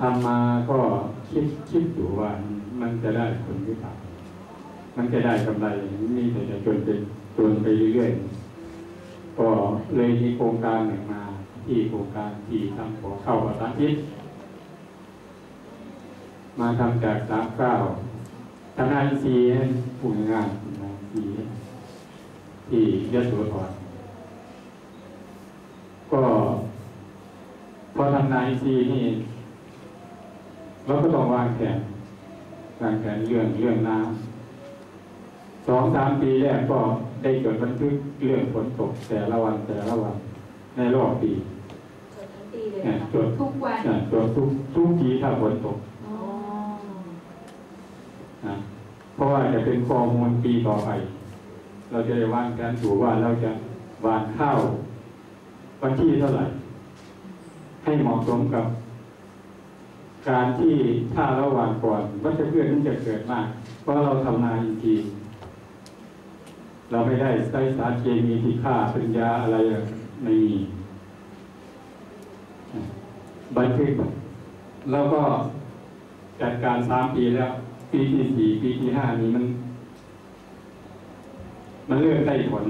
ทำมาก็คิดคิดอยู่ว่ามันจะได้ผลหรือเปล่ามันจะได้กำไรนี่แต่จะจนไปจนไปเรื่อยๆก็เลยมีโครงการหนึ่งมา ที่โครงการที่ทำขอเข้าประสานทิศมาทำจากสามเก้าทำนายซีให้พูดง่ายๆทำนายซีที่ยะโสธรก็พอทำนายซีนี่ เราก็ต้องวางแผนวางแผนเรื่องเรื่องน้ำสองสามปีแรกก็ได้จดบันทึกเรื่องฝนตกแต่ละวันแต่ละวัน ในรอบปีจดทั้งปีเลยเนี่ยนะจดทุกวันเนี่ยจดทุกทุกปีถ้าฝนตกอ๋อนะเพราะว่าจะเป็นข้อมูลปีต่อไป เราจะได้วางแผนถูกว่าเราจะหวานข้าววันที่เท่าไหร่ ให้เหมาะสมกับ การที่ถ้าราหว่านก่อนวัชพืชนั้นจะเกิดมาก เพราะเราทำนาอินทรีย์เราไม่ได้ใช้สารเคมีที่ฆ่าป็นยาอะไรไม่มีบันทึกแล้วก็จัดการสามปีแล้ว ปีที่สี่ปีที่ห้านี้มัน มันเริ่มได้ผล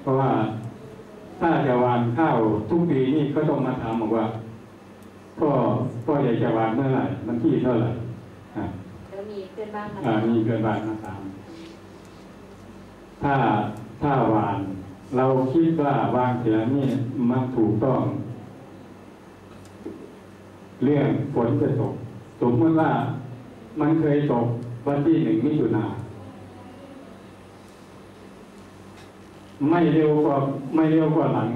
เพราะว่าถ้าจะวานข้าวทุกปีนี่ก็ต้องมาถามบอกว่า พ่อพ่ออยากจะหวานเมื่อไหร่มันที่เท่าไหร่อ่าแล้วมีเพื่อนบ้านมาอ่ามีเกินบานมาถามถ้าถ้าหวาน เราคิดว่าวางแผนนี่มันถูกต้อง เรื่องฝนจะตกสมมติว่ามันเคยตกวันที่หนึ่งมิถุนาไม่เร็วกว่าไม่เร็วกว่าหลัง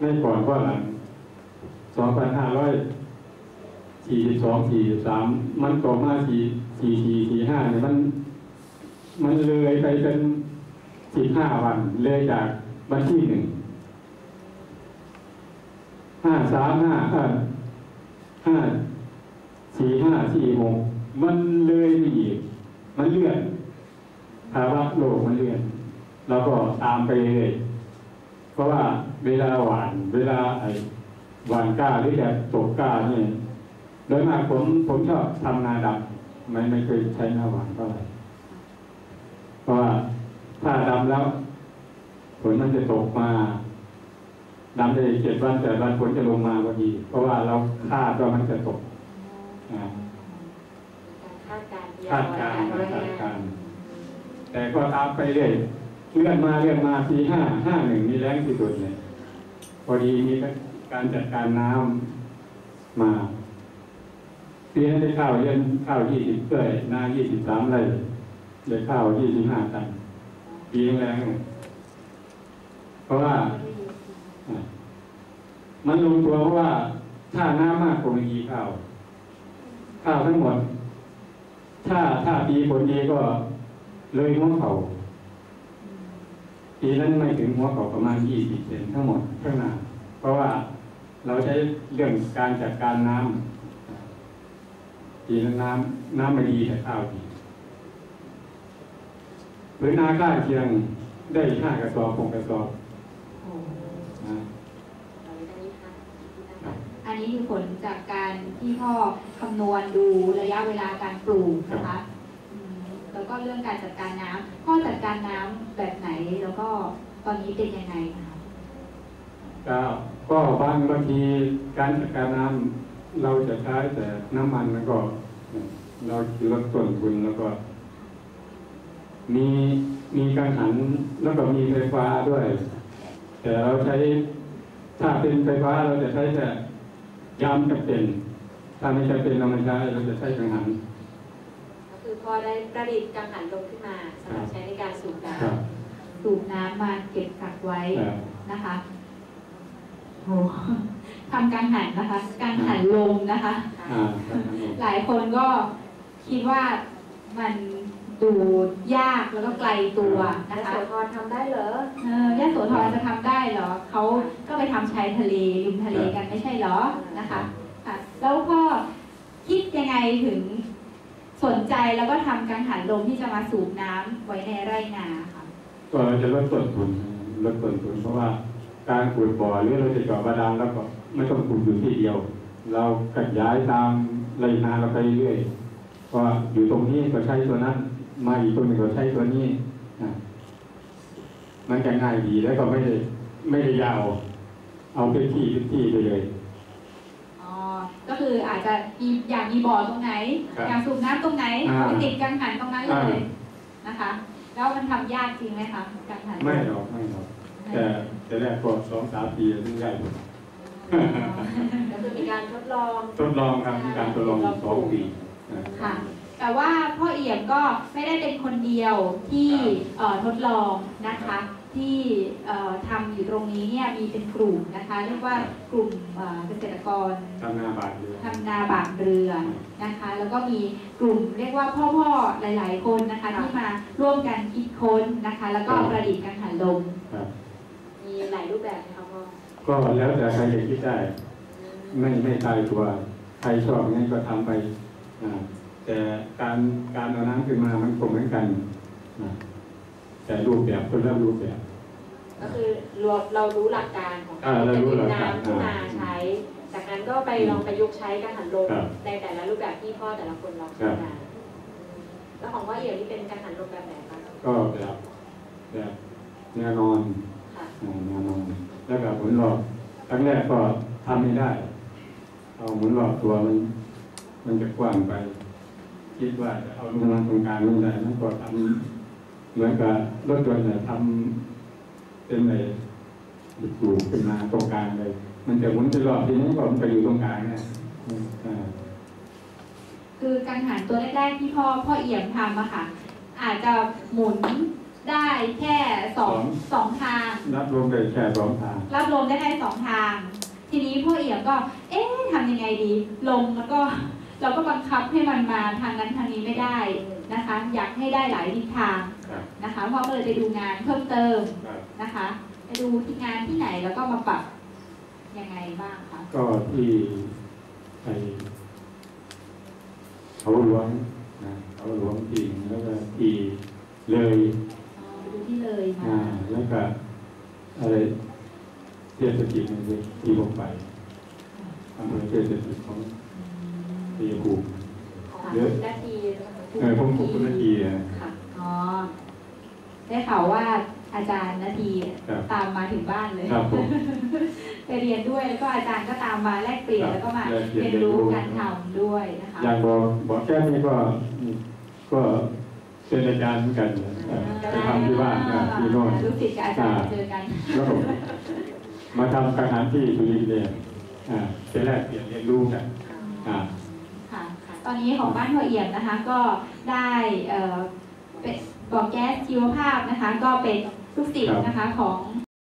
ไม่ก่อนกว่าหลังสองพันห้าร้อย สี่สิบสองสี่สิบสามมันตกมาสี่สี่สี่สี่ห้าเนี่ยมัน มันเลยไปเป็นสิบห้าวัน เลยจากวันที่หนึ่งห้าสามห้าห้าห้าสี่ห้าสี่หกมันเลยไปอีก มันเลื่อนภาวะโลกมันเลื่อนแล้วก็ตามไปเลยเพราะว่าเวลาหวาน เวลาไอ้หวานกล้าหรือจะตกกล้าเนี่ย โดยมากผมผมชอบทำนาดำไม่ไม่เคยใช้นาหวานเท่าไหร่เพราะว่าถ้าดำแล้วฝนมันจะตกมาดำได้เจ็ดวันแต่วันฝนจะลงมาพอดี เพราะว่าเราคาดว่ามันจะตกอ่าการคาดการณ์คาดการณ์พยากคาดรณ์การณ์แต่ก็ตามไปเรื่อยเลื่อนมาเลื่อนมาปีห้าห้าหนึ่งนี่แรงที่สุดเลยพอดีมีการจัดการน้ำมา ปีนั้นได้ข้าวเลี้ยงข้าวยี่สิบเก้ยนายี่สิบสามไร่ได้ข้าวยี่สิบห้าตันปีแรงเพราะว่า มันลงตัวเพราะว่าถ้าน้ำมากคงไม่มีข้าว ข้าวทั้งหมด ถ้าถ้าปีผลดีก็เลยหัวเขาปีนั้นไม่ถึงหัวเขาประมาณยี่สิบเซนทั้งหมดข้างน้าเพราะว่าเราใช้เรื่องการจัดการน้ำ ปีนั้นน้ำน้ำไม่ดีแต่ข้าวดีหรือนาข้างเคียงได้ห้ากระสอบหกกระสอบโอ้นะอันนี้ค่ะอันนี้คือผลจากการที่พ่อคำนวณดูระยะเวลาการปลูกนะคะอืมแล้วก็เรื่องการจัดการน้ำพ่อจัดการน้ำแบบไหนแล้วก็ตอนนี้เป็นยังไงคะก็ก็บางบางทีการจัดการน้ำ เราจะใช้แต่น้ำมันแล้วก็ เราลดต้นทุนแล้วก็ มีมีกังหันแล้วก็มีไฟฟ้าด้วย แต่เราใช้ ถ้าเป็นไฟฟ้าเราจะใช้แต่ยามจำเป็น ถ้าไม่จำเป็นเราไม่ใช้เราจะใช้กังหันก็คือพอได้ประดิษฐ์กังหันลมขึ้นมาสำหรับใช้ในการสูบน้ครับสูบน้ำมาเก็บกักไว้ครับนะคะโห ทำการหันนะคะ การหันลมนะคะำค่ะอ่ากังหันลมหลายคนก็คิดว่ามันดูยากแล้วก็ไกลตัวนะแล้วคะโสธรทำได้เหรอเออยะโสธรจะทำได้เหรอเขาก็ไปทำชายทะเลริมทะเลกันไม่ใช่เหรอนะคะค่ะแล้วก็คิดยังไงถึงสนใจแล้วก็ทำกังหันลมที่จะมาสูบน้ำไว้ในไร่นาค่ะก็เราจะลดต้นทุนลดต้นทุนเพราะว่าการขุดบ่อหรือเราจะเจาะบาดาลแล้วก็ ไม่ต้องขุดอยู่ที่เดียว เราขยายตามรายงานเราไปเรื่อยว่าอยู่ตรงนี้ก็ใช้ตัวนั้นมาอีกตัวหนึ่งก็ใช้ตัวนี้อะมันจะง่ายดีแล้วก็ไม่ได้ไม่ได้ยาว เอาเป็นที่เป็นที่ไปเลยอ๋อก็คืออาจจะมีอยากมีบ่อตรงไหนครับอยากสูบน้ำตรงไหนอ่าเอาไปติดกังหันตรงนั้นเลอ่ายนะคะ แล้วมันทำยากจริงไหมคะกังหันไม่หรอกไม่หรอกแต่แต่แรกก็สองสามปีถึงได้อ๋อ ก็คือมีการทดลอง ทดลองครับมีการทดลองอยู่สองปีอะค่ะ แต่ว่าพ่อเอี่ยมก็ไม่ได้เป็นคนเดียวที่ครับเอ่อทดลองนะคะ ที่เอ่อทำอยู่ตรงนี้เนี่ยมีเป็นกลุ่มนะคะ เรียกว่ากลุ่มเอ่อเกษตรกรทำหน้าบาทเลยทำนาบากเรือนะคะ แล้วก็มีกลุ่มเรียกว่าพ่อๆหลาย ๆ คนนะคะ ที่มาร่วมกันคิดค้นนะคะ แล้วก็ประดิษฐ์กังหันลมครับมีหลายรูปแบบนะคะพ่อ ก็แล้วแต่ใครจะคิดได้ ไม่ไม่ตายตัวใครชอบงั้นก็ทำไปอ่าแต่การการเอาน้ำขึ้นมามันคงเหมือนกันอ่าแต่รูปแบบคนละรูปแบบ ก็คือเราเรารู้หลักการของอ่าเรารู้หลักการน้ำที่มาใช้ จากนั้นก็ไปลองประยุกต์ใช้กังหันลมครับในแต่ละรูปแบบที่พ่อแต่ละคนลองใช้มาแล้วของพ่อเอี่ยวนี่เป็นกังหันลมแบบไหนคะก็แบบแบบแนวนอนค่ะอ่า แนวนอนแล้วก็หมุนรอบครั้งแรกก็ทำไม่ได้ เอาหมุนรอบตัวมันมันจะกว้างไป คิดว่าจะเอาลงมาตรงกลางไม่ได้นั่นก็ทำเหมือนกับรถยนต์เนี่ยทำเป็นอะไรอยู่ขึ้นมาตรงกลางเลย มันจะหมุนไปรอบทีนี้ก็มันไปอยู่ตรงกลางเนี่ยคือกังหันตัวแรกๆที่พ่อพ่อเอี่ยมทำอะค่ะ อาจจะหมุน ได้แค่สองสองทาง รับรวมได้แค่สองทาง รับลมได้แค่สองทาง ทีนี้พ่อเอี่ยมก็ เอ๊ะทำยังไงดีลมแล้วก็เราก็บังคับให้มันมาทางนั้นทางนี้ไม่ได้นะคะ อยากให้ได้หลายทิศทางครับนะคะพ่อก็เลยไปดูงานเพิ่มเติมครับนะคะไปดูที่งานที่ไหนแล้วก็มาปรับยังไงบ้างคะก็ที่ไอเขาหลวงนะเขาหลวงจริงแล้วก็ที่เลยอ๋อไปดู ที่เลยมาอ่าแล้วก็อะไรเทศกิจเนี่ยที่ผมไปอำเภอเทศกิจของปีภูมิของเยอะนาทีนะคะเออผมผมคุณนาทีอะค่ะอ๋อได้ข่าวว่าอาจารย์นาทีครับตามมาถึงบ้านเลยครับผมไปเรียนด้วยแล้วก็อาจารย์ก็ตามมาแลกเปลี่ยนครับแล้วก็มาแลกเปลี่เรียยนนรู้เรียนรู้การทำด้วยนะคะอย่างบอกบอกแค่นี้ก็ก็ เป็นอาจารย์เหมือนกันเออไปทำที่บ้านนะที่โน่นลูกศิษย์กับอาจารย์มาเจอกันแล้วผมมาทำการหารที่สุรินทร์เนี่ยอ่าเป็นแรกเปลี่ยนเรียนรู้กันอ่าค่ะตอนนี้ของบ้านพ่อเอี่ยมนะคะก็ได้เอ่อเป็นบ่อแก๊สชีวภาพนะคะ ก็เป็นลูกศิษย์นะคะของ